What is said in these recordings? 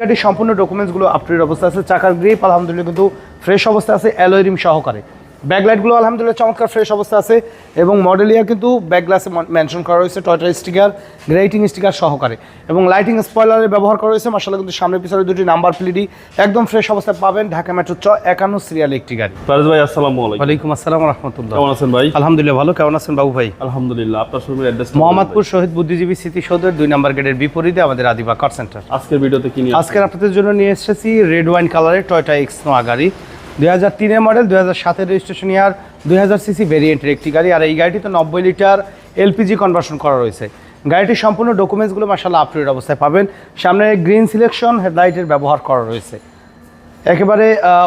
গাড়ির সম্পূর্ণ ডকুমেন্টসগুলো আপটুডেট অবস্থা আছে। চাকার গ্রিপ আলহামদুলিল্লাহ কিন্তু ফ্রেশ অবস্থা আছে অ্যালোয়েরিম সহকারে। ব্যাকলাইটগুলো আলহামদুলিল্লাহ চমৎকার ফ্রেশ অবস্থা আছে এবং মডেল ইয়ার কিন্তু ব্যাক গ্লাসে মেনশন করা হয়েছে টয়টা স্টিকার গ্রেটিং স্টিকার সহকারে। এবং লাইটিং স্পয়লারের ব্যবহার করা হয়েছে মাসাল্লাহ কিন্তু সামনে পিছনে দুটি নাম্বার প্লেটই একদম ফ্রেশ অবস্থায় পাবেন ঢাকা মেট্রো চ একান্ন সিরিয়াল একটি গাড়ি। ফারজ ভাই আসসালামু আলাইকুম। ওয়ালাইকুম আসসালাম রহমতুল্লাহ কেমন আছেন ভাই? আলহামদুলিল্লাহ ভালো কেমন আছেন বাবু ভাই? আলহামদুলিল্লাহ আপনার শোরুমের অ্যাড্রেস মোহাম্মদপুর শহীদ বুদ্ধিজীবী স্মৃতিসৌধের দুই নাম্বার গেটের বিপরীতে আমাদের আদিবা কার সেন্টার আজকের ভিডিওতে কি নিয়ে আজকের আপনাদের জন্য নিয়ে এসেছি রেড ওয়াইন কালারের টয়টা এক্স নোয়া গাড়ি। দুই হাজার তিনের মডেল দুই হাজার সাতের রেজিস্ট্রেশন ইয়ার দুই হাজার সিসি ভেরিয়েন্টের একটি গাড়ি। আর এই গাড়িতে নব্বই লিটার এলপিজি কনভার্সন করা রয়েছে। গাড়িটির সম্পূর্ণ ডকুমেন্টসগুলো মাসাল্লাহ আপডেট অবস্থায় পাবেন। সামনে গ্রিন সিলেকশন হেডলাইটের ব্যবহার করা রয়েছে। একেবারে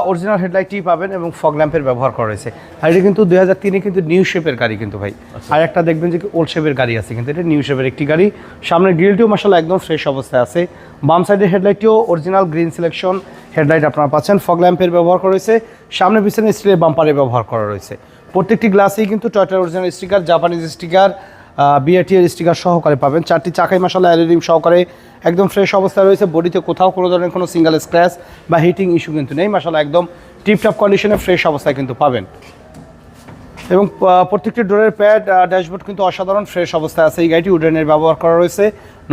অরিজিনাল হেডলাইটটি পাবেন এবং ফগ ল্যাম্পের ব্যবহার করা রয়েছে। আর এটা কিন্তু দুই হাজার তিনে কিন্তু নিউ শেপের গাড়ি কিন্তু ভাই। আর একটা দেখবেন যে ওল্ড শেপের গাড়ি আছে কিন্তু এটা নিউ শেপের একটি গাড়ি। সামনে গ্রিলটিও মাসাল্লাহ একদম ফ্রেশ অবস্থায় আছে। বাম সাইডের হেডলাইটটিও অরিজিনাল গ্রিন সিলেকশন হেডলাইট আপনারা পাচ্ছেন। ফগ ল্যাম্পের ব্যবহার করা রয়েছে। সামনে পিছনে স্টিলের বাম্পারের ব্যবহার করা রয়েছে। প্রত্যেকটি গ্লাসেই কিন্তু টয়টার অরিজিনাল স্টিকার, জাপানিজ স্টিকার বিআরটিএর স্টিকার সহকারে পাবেন। চারটি চাকাই মশলা অ্যালুমিনিয়াম সহকারে একদম ফ্রেশ অবস্থায় রয়েছে। বডিতে কোথাও কোনো ধরনের কোনো সিঙ্গেল স্ক্র্যাচ বা হিটিং ইস্যু কিন্তু নেই। মশলা একদম টিপটপ কন্ডিশনে ফ্রেশ অবস্থায় কিন্তু পাবেন। এবং প্রত্যেকটি ডোরের প্যাড ড্যাশবোর্ড কিন্তু অসাধারণ, ফ্রেশ অবস্থায় আছে। এই গাড়িটি উডেনের ব্যবহার করা রয়েছে।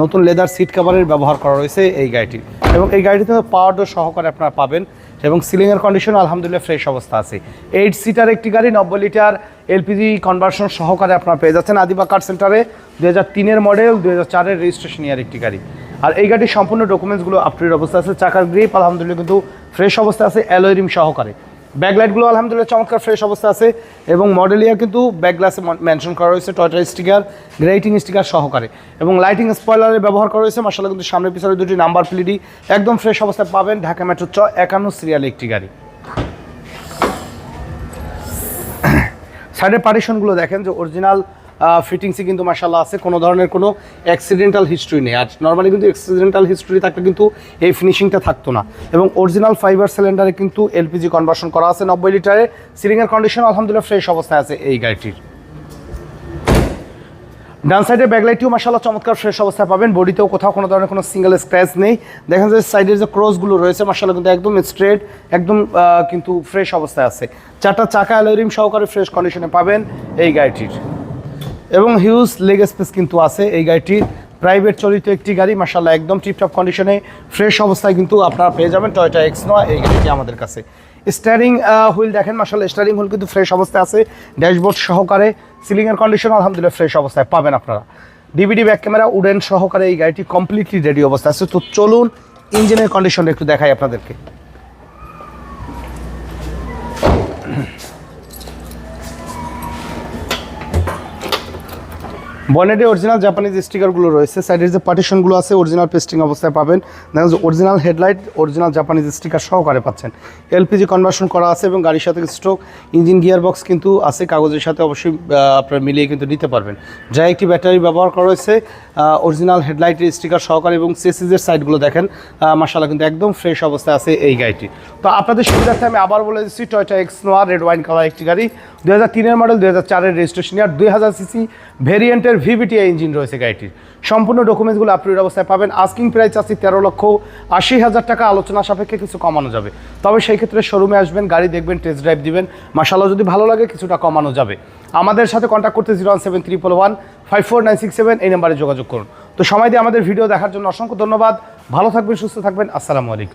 নতুন লেদার সিট কাভারের ব্যবহার করা রয়েছে এই গাড়িটি। এবং এই গাড়িতে পাওয়ার ডোর সহকারে আপনারা পাবেন এবং সিলিংয়ের কন্ডিশন আলহামদুলিল্লাহ ফ্রেশ অবস্থা আছে। এইট সিটার একটি গাড়ি, নব্বই লিটার এলপিজি কনভার্সন সহকারে আপনারা পেয়ে যাচ্ছেন আদিবা কার সেন্টারে দু তিনের মডেল দু হাজার চারের রেজিস্ট্রেশন ইয়ার একটি গাড়ি। আর এই গাড়ির সম্পূর্ণ ডকুমেন্টসগুলো আপটুডেট অবস্থা আছে। চাকার গ্রিপ আলহামদুলিল্লাহ কিন্তু ফ্রেশ অবস্থা আছে অ্যালোয় রিম সহকারে। ব্যাকলাইটগুলো আলহামদুলিল্লাহ চমৎকার ফ্রেশ অবস্থা আছে এবং মডেল ইয়ার কিন্তু ব্যাক গ্লাসে মেনশন করা হয়েছে টয়টার স্টিকার গ্রেটিং স্টিকার সহকারে এবং লাইটিং স্পয়লারের ব্যবহার করা হয়েছে মাসাল্লাহ কিন্তু সামনে পিছনে দুটি নাম্বার প্লেটই একদম ফ্রেশ অবস্থায় পাবেন ঢাকা মেট্রো চ একান্ন সিরিয়াল একটি গাড়ি। সাইডের পার্টিশনগুলো দেখেন যে অরিজিনাল ফিটিংসই কিন্তু মাসাল্লাহ আছে। কোনো ধরনের কোনো অ্যাক্সিডেন্টাল হিস্ট্রি নেই। আর নর্মালি কিন্তু অ্যাক্সিডেন্টাল হিস্ট্রি থাকলে কিন্তু এই ফিনিশিংটা থাকতো না। এবং অরিজিনাল ফাইবার সিলিন্ডারে কিন্তু এলপিজি কনভার্সন করা আছে নব্বই লিটারে। সিলিংয়ের কন্ডিশন আলহামদুলিল্লাহ ফ্রেশ অবস্থায় আছে এই গাড়িটির। ডান সাইডের ব্যাকলাইটটিও মাসাল্লাহ চমৎকার ফ্রেশ অবস্থায় পাবেন। বডিতেও কোথাও কোনো ধরনের কোনো সিঙ্গেল স্ক্র্যাচ নেই। দেখেন যে সাইডের যে ক্রসগুলো রয়েছে মাসাল্লাহ কিন্তু একদম স্ট্রেট একদম কিন্তু ফ্রেশ অবস্থায় আছে। চারটা চাকা অ্যালোরিম সহকারে ফ্রেশ কন্ডিশনে পাবেন এই গাড়িটির। এবং হিউজ লেগ স্পেস কিন্তু আছে এই গাড়িটির প্রাইভেট চলিত একটি গাড়ি মাসাল্লাহ একদম টিপটপ কন্ডিশনে ফ্রেশ অবস্থায় কিন্তু আপনারা পেয়ে যাবেন টয়টা এক্স নয় এই গাড়িটি আমাদের কাছে। স্টারিং হুইল দেখেন মাসাল্লাহ স্টারিং হুইল কিন্তু ফ্রেশ অবস্থায় আছে। ড্যাশবোর্ড সহকারে সিলিংয়ের কন্ডিশন আলহামদুলিল্লাহ ফ্রেশ অবস্থায় পাবেন আপনারা। ডিভিডি ব্যাক ক্যামেরা উডেন সহকারে এই গাড়িটি কমপ্লিটলি রেডি অবস্থায় আছে। তো চলুন ইঞ্জিনের কন্ডিশন একটু দেখাই আপনাদেরকে। বনেটে অরিজিনাল জাপানিজ স্টিকারগুলো রয়েছে। সাইডের যে পার্টিশনগুলো আছে অরিজিনাল পেস্টিং অবস্থায় পাবেন। দেখেন original headlight original Japanese sticker সহকারে পাচ্ছেন। এলপিজি কনভার্সন করা আছে এবং গাড়ির সাথে স্ট্রোক ইঞ্জিন গিয়ার বক্স কিন্তু আছে। কাগজের সাথে অবশ্যই আপনারা মিলিয়ে কিন্তু নিতে পারবেন। যা একটি ব্যাটারি ব্যবহার করা হয়েছে অরিজিনাল হেডলাইটের স্টিকার সহকারে এবং সেসিজের সাইডগুলো দেখেন। মাসালা কিন্তু একদম ফ্রেশ অবস্থায় আছে এই গাড়িটি। তো আপনাদের সুবিধার্থে আমি আবার বলে দিচ্ছি টয়টা এক্স নোয়ার রেড ওয়াইন কালার একটি গাড়ি। দু হাজার মডেল দু হাজার চারের রেজিস্ট্রেশন আর দুই হাজার সিসি ভেরিয়েন্টের ভিভিটিআই ইঞ্জিন রয়েছে গাড়িটির সম্পূর্ণ ডকুমেন্টসগুলো আপডেট অবস্থায় পাবেন। আস্কিং প্রাইস আছে তেরো লক্ষ আশি হাজার টাকা, আলোচনা সাপেক্ষে কিছু কমানো যাবে। তবে সেই ক্ষেত্রে শোরুমে আসবেন, গাড়ি দেখবেন টেস্ট ড্রাইভ দিবেন। মাসাল্লাহ যদি ভালো লাগে, কিছুটা কমানো যাবে। আমাদের সাথে কন্ট্যাক্ট করতে zero one seven triple one five four nine six seven এই নাম্বারে যোগাযোগ করুন। তো সময় দিয়ে আমাদের ভিডিও দেখার জন্য অসংখ্য ধন্যবাদ। ভালো থাকবেন, সুস্থ থাকবেন। আসসালামু আলাইকুম।